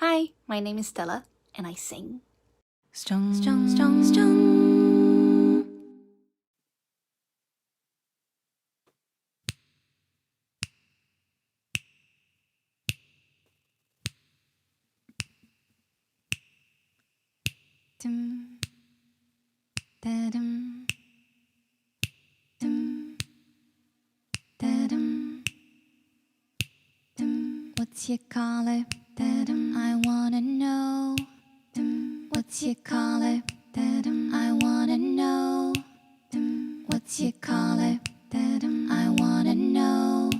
Hi, my name is Stella, and I sing. Strong, strong, strong, strong. Dum, da dum, dum, da dum, dum. What's your color? I wanna know. What's your color? I wanna know. What's your color? I wanna know.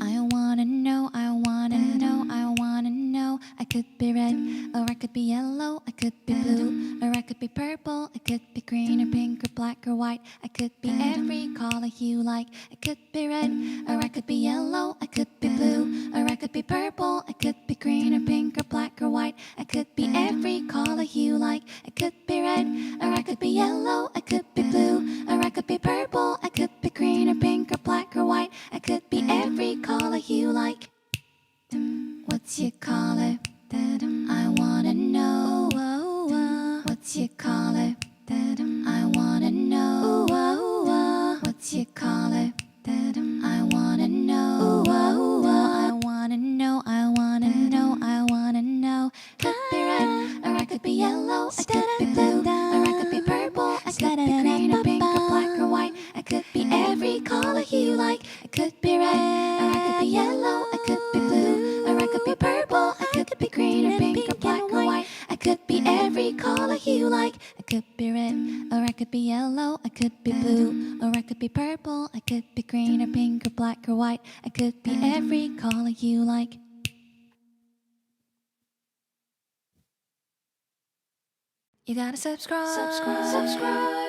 I wanna know. I wanna know. I wanna know. I could be red, or I could be yellow. I could be blue, or I could be purple. I could be green, or pink, or black, or white. I could be every color you like. I could be red, or I could be yellow. I could be blue, or I could be purple. I could I could be red, or I could be yellow. I could be blue, or I could be purple. I could be green, or pink, or black, or white. I could be every color you like. What's your color? I wanna know. What's your color? I wanna know. What's your color? You like. I could be red, or I could be yellow. I could be blue, or I could be purple. I could be green, or pink, or black, or white. I could be every color you like. I could be red, or I could be yellow. I could be blue, or I could be purple. I could be green, or pink, or black, or white. I could be every color you like. You gotta subscribe. Subscribe. Subscribe.